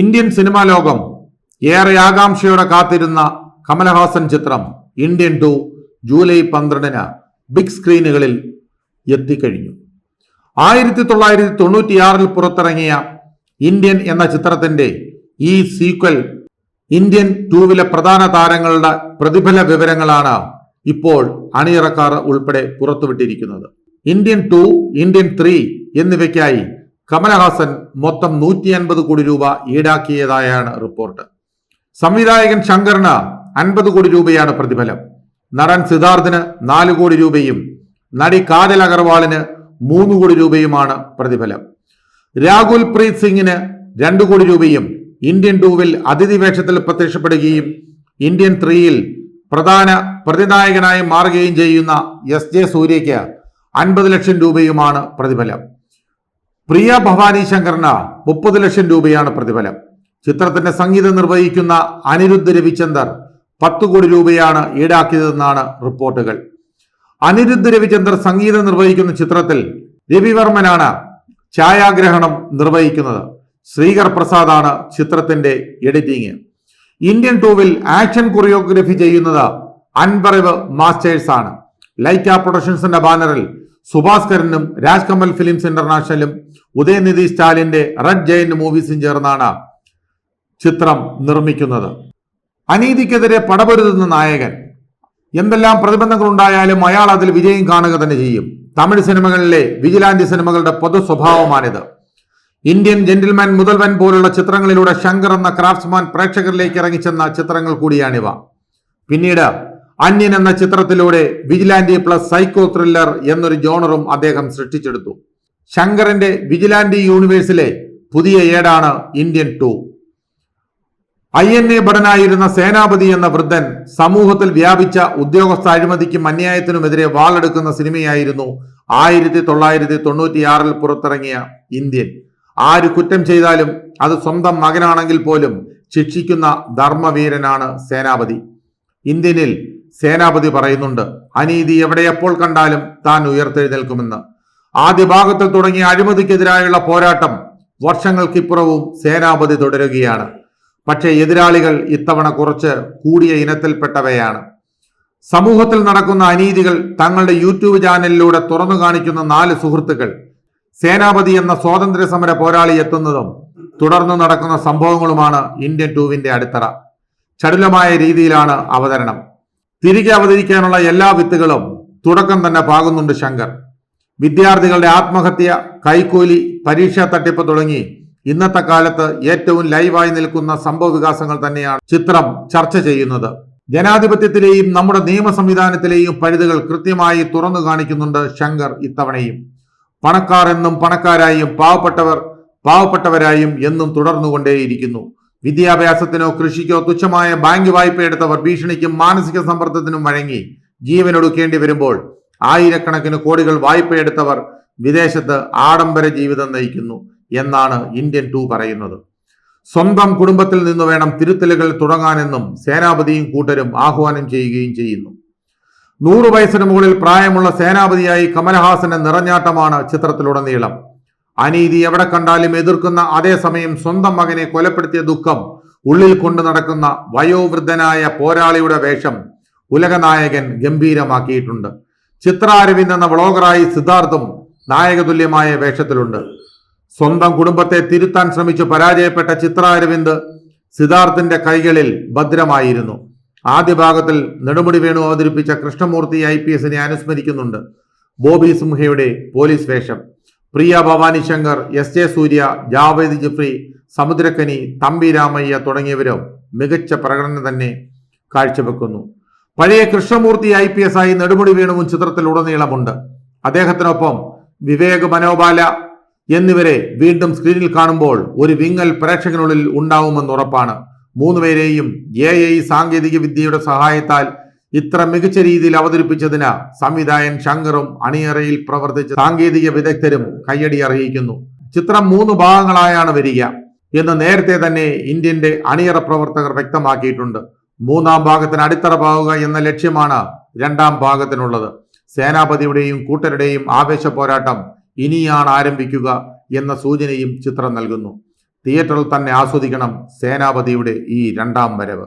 Indian cinema ലോകം ഏറെ ആകാംക്ഷയോടെ കാത്തിരുന്ന കമലഹാസൻ ചിത്രം ഇന്ത്യൻ ടു ജൂലൈ പന്ത്രണ്ടിന് ബിഗ് സ്ക്രീനുകളിൽ എത്തിക്കഴിഞ്ഞു. ആയിരത്തി തൊള്ളായിരത്തി തൊണ്ണൂറ്റിയാറിൽ പുറത്തിറങ്ങിയ ഇന്ത്യൻ എന്ന ചിത്രത്തിന്റെ ഈ സീക്വൽ ഇന്ത്യൻ ടൂവിലെ പ്രധാന താരങ്ങളുടെ പ്രതിഫല വിവരങ്ങളാണ് ഇപ്പോൾ അണിയറക്കാർ ഉൾപ്പെടെ പുറത്തുവിട്ടിരിക്കുന്നത്. ഇന്ത്യൻ ടു ഇന്ത്യൻ ത്രീ എന്നിവയ്ക്കായി കമലഹാസൻ മൊത്തം നൂറ്റി അൻപത് കോടി രൂപ ഈടാക്കിയതായാണ് റിപ്പോർട്ട്. സംവിധായകൻ ശങ്കറിന് അൻപത് കോടി രൂപയാണ് പ്രതിഫലം. നടൻ സിദ്ധാർത്ഥിന് നാല് കോടി രൂപയും നടി കാജൽ അഗർവാളിന് മൂന്ന് കോടി രൂപയുമാണ് പ്രതിഫലം. രാഹുൽ പ്രീത് സിംഗിന് രണ്ട് കോടി രൂപയും ഇന്ത്യൻ ടൂവിൽ അതിഥി വേഷത്തിൽ പ്രത്യക്ഷപ്പെടുകയും ഇന്ത്യൻ ത്രീയിൽ പ്രധാന പ്രതിനായകനായി മാറുകയും ചെയ്യുന്ന എസ് ജെ സൂര്യയ്ക്ക് അൻപത് ലക്ഷം രൂപയുമാണ് പ്രതിഫലം. പ്രിയ ഭവാനി ശങ്കറിന് മുപ്പത് ലക്ഷം രൂപയാണ് പ്രതിഫലം. ചിത്രത്തിന്റെ സംഗീതം നിർവഹിക്കുന്ന അനിരുദ്ധ് രവിചന്ദർ പത്ത് കോടി രൂപയാണ് ഈടാക്കിയതെന്നാണ് റിപ്പോർട്ടുകൾ. അനിരുദ്ധ് രവിചന്ദർ സംഗീതം നിർവഹിക്കുന്ന ചിത്രത്തിൽ രവിവർമ്മനാണ് ഛായാഗ്രഹണം നിർവഹിക്കുന്നത്. ശ്രീകർ പ്രസാദാണ് ചിത്രത്തിന്റെ എഡിറ്റിംഗ്. ഇന്ത്യൻ ടൂവിൽ ആക്ഷൻ കൊറിയോഗ്രഫി ചെയ്യുന്നത് അൻപറിവ് മാസ്റ്റേഴ്സ് ആണ് ലൈക്ക പ്രൊഡക്ഷൻസിന്റെ ബാനറിൽ സുഭാസ്കരനും രാജ്കമൽ ഫിലിംസ് ഇന്റർനാഷണലും ഉദയനിധി സ്റ്റാലിന്റെ റെഡ് ജയന്റ് മൂവീസും ചേർന്നാണ് ചിത്രം നിർമ്മിക്കുന്നത്. അനീതിക്കെതിരെ പടപൊരുതുന്ന നായകൻ. എന്തെല്ലാം പ്രതിബന്ധങ്ങൾ ഉണ്ടായാലും അയാൾ അതിൽ വിജയം കാണുക തന്നെ ചെയ്യും. തമിഴ് സിനിമകളിലെ വിജിലാന്റി സിനിമകളുടെ പൊതു സ്വഭാവമാണിത് ഇന്ത്യൻ ജെന്റിൽമാൻ മുതൽവൻ പോലുള്ള ചിത്രങ്ങളിലൂടെ ശങ്കർ എന്ന ക്രാഫ്റ്റ്സ്മാൻ പ്രേക്ഷകരിലേക്ക് ഇറങ്ങിച്ചെന്ന ചിത്രങ്ങൾ കൂടിയാണിവ. പിന്നീട് അന്യൻ എന്ന ചിത്രത്തിലൂടെ വിജിലാൻഡി പ്ലസ് സൈക്കോ ത്രില്ലർ എന്നൊരു ജോണറും അദ്ദേഹം സൃഷ്ടിച്ചെടുത്തു. ശങ്കറിന്റെ വിജിലാൻഡി യൂണിവേഴ്സിലെ പുതിയ ഏടാണ് Indian two. I N A ഭടനായിരുന്ന സേനാപതി എന്ന വൃദ്ധൻ സമൂഹത്തിൽ വ്യാപിച്ച ഉദ്യോഗസ്ഥ അഴിമതിക്കും അന്യായത്തിനുമെതിരെ വാളെടുക്കുന്ന സിനിമയായിരുന്നു ആയിരത്തി തൊള്ളായിരത്തി തൊണ്ണൂറ്റിയാറിൽ പുറത്തിറങ്ങിയ ഇന്ത്യൻ. ആര് കുറ്റം ചെയ്താലും അത് സ്വന്തം മകനാണെങ്കിൽ പോലും ശിക്ഷിക്കുന്ന ധർമ്മവീരനാണ് സേനാപതി. ഇന്ത്യനിൽ സേനാപതി പറയുന്നുണ്ട് അനീതി എവിടെയപ്പോൾ കണ്ടാലും താൻ ഉയർത്തെഴുന്നേൽക്കുമെന്ന്. ആദ്യ ഭാഗത്തിൽ തുടങ്ങിയ അഴിമതിക്കെതിരായുള്ള പോരാട്ടം വർഷങ്ങൾക്കിപ്പുറവും സേനാപതി തുടരുകയാണ്. പക്ഷേ എതിരാളികൾ ഇത്തവണ കുറച്ച് കൂടിയ ഇനത്തിൽപ്പെട്ടവയാണ്. സമൂഹത്തിൽ നടക്കുന്ന അനീതികൾ തങ്ങളുടെ യൂട്യൂബ് ചാനലിലൂടെ തുറന്നു കാണിക്കുന്ന നാല് സുഹൃത്തുക്കൾ സേനാപതി എന്ന സ്വാതന്ത്ര്യ സമര പോരാളി എത്തുന്നതും തുടർന്ന് നടക്കുന്ന സംഭവങ്ങളുമാണ് ഇന്ത്യൻ ടൂവിന്റെ അടിത്തറ. ചടുലമായ രീതിയിലാണ് അവതരണം. തിരികെ അവതരിക്കാനുള്ള എല്ലാ വിത്തുകളും തുടക്കം തന്നെ പാകുന്നുണ്ട് ശങ്കർ. വിദ്യാർത്ഥികളുടെ ആത്മഹത്യ കൈക്കൂലി പരീക്ഷാ തട്ടിപ്പ് തുടങ്ങി ഇന്നത്തെ കാലത്ത് ഏറ്റവും ലൈവായി നിൽക്കുന്ന സംഭവ വികാസങ്ങൾ തന്നെയാണ് ചിത്രം ചർച്ച ചെയ്യുന്നത്. ജനാധിപത്യത്തിലെയും നമ്മുടെ നിയമ സംവിധാനത്തിലെയും പഴുതുകൾ കൃത്യമായി തുറന്നു കാണിക്കുന്നുണ്ട് ശങ്കർ ഇത്തവണയും. പണക്കാർ എന്നും പണക്കാരായും പാവപ്പെട്ടവർ പാവപ്പെട്ടവരായും എന്നും തുടർന്നുകൊണ്ടേയിരിക്കുന്നു. വിദ്യാഭ്യാസത്തിനോ കൃഷിക്കോ തുച്ഛമായ ബാങ്ക് വായ്പ എടുത്തവർ ഭീഷണിക്കും മാനസിക സമ്മർദ്ദത്തിനും വഴങ്ങി ജീവനൊടുക്കേണ്ടി വരുമ്പോൾ ആയിരക്കണക്കിന് കോടികൾ വായ്പയെടുത്തവർ വിദേശത്ത് ആഡംബര ജീവിതം നയിക്കുന്നു എന്നാണ് ഇന്ത്യൻ ടു പറയുന്നത്. സ്വന്തം കുടുംബത്തിൽ നിന്ന് വേണം തിരുത്തലുകൾ തുടങ്ങാനെന്നും സേനാപതിയും കൂട്ടരും ആഹ്വാനം ചെയ്യുകയും ചെയ്യുന്നു. നൂറു വയസ്സിന് മുകളിൽ പ്രായമുള്ള സേനാപതിയായി കമലഹാസന്റെ നിറഞ്ഞാട്ടമാണ് ചിത്രത്തിലുടനീളം. അനീതി എവിടെ കണ്ടാലും എതിർക്കുന്ന അതേസമയം സ്വന്തം മകനെ കൊലപ്പെടുത്തിയ ദുഃഖം ഉള്ളിൽ കൊണ്ടു നടക്കുന്ന വയോവൃദ്ധനായ പോരാളിയുടെ വേഷം ഉലകനായകൻ ഗംഭീരമാക്കിയിട്ടുണ്ട്. ചിത്ര അരവിന്ദ് എന്ന വ്ളോഗറായി സിദ്ധാർത്ഥും നായകതുല്യമായ വേഷത്തിലുണ്ട്. സ്വന്തം കുടുംബത്തെ തിരുത്താൻ ശ്രമിച്ചു പരാജയപ്പെട്ട ചിത്ര അരവിന്ദ് സിദ്ധാർത്ഥിന്റെ കൈകളിൽ ഭദ്രമായിരുന്നു. ആദ്യ ഭാഗത്തിൽ നെടുമുടി വേണു അവതരിപ്പിച്ച കൃഷ്ണമൂർത്തി ഐ പി എസിനെ അനുസ്മരിക്കുന്നുണ്ട്. ബോബി സിംഹയുടെ പോലീസ് വേഷം. പ്രിയ ഭവാനി ശങ്കർ എസ് എ സൂര്യ ജാവേദ് ജിഫ്രി സമുദ്രക്കനി തമ്പി രാമയ്യ തുടങ്ങിയവരും മികച്ച പ്രകടനം തന്നെ കാഴ്ചവെക്കുന്നു. പഴയ കൃഷ്ണമൂർത്തി ഐ പി എസ് ആയി നെടുമുടി വേണുവും ചിത്രത്തിൽ ഉടനീളമുണ്ട് അദ്ദേഹത്തിനൊപ്പം വിവേക് മനോബാല എന്നിവരെ വീണ്ടും സ്ക്രീനിൽ കാണുമ്പോൾ ഒരു വിങ്ങൽ പ്രേക്ഷകനുള്ളിൽ ഉണ്ടാവുമെന്ന് ഉറപ്പാണ് മൂന്നുപേരെയും എ ഐ സാങ്കേതിക വിദ്യയുടെ സഹായത്താൽ ഇത്ര മികച്ച രീതിയിൽ അവതരിപ്പിച്ചതിന് സംവിധായകൻ ശങ്കറും അണിയറയിൽ പ്രവർത്തിച്ച സാങ്കേതിക വിദഗ്ധരും കയ്യടി അറിയിക്കുന്നു. ചിത്രം മൂന്ന് ഭാഗങ്ങളായാണ് വരിക എന്ന് നേരത്തെ തന്നെ ഇന്ത്യന്റെ അണിയറ പ്രവർത്തകർ വ്യക്തമാക്കിയിട്ടുണ്ട്. മൂന്നാം ഭാഗത്തിന് അടിത്തറ പാവുക എന്ന ലക്ഷ്യമാണ് രണ്ടാം ഭാഗത്തിനുള്ളത്. സേനാപതിയുടെയും കൂട്ടരുടെയും ആവേശ പോരാട്ടം ഇനിയാണ് ആരംഭിക്കുക എന്ന സൂചനയും ചിത്രം നൽകുന്നു. തിയേറ്ററിൽ തന്നെ ആസ്വദിക്കണം സേനാപതിയുടെ ഈ രണ്ടാം വരവ്.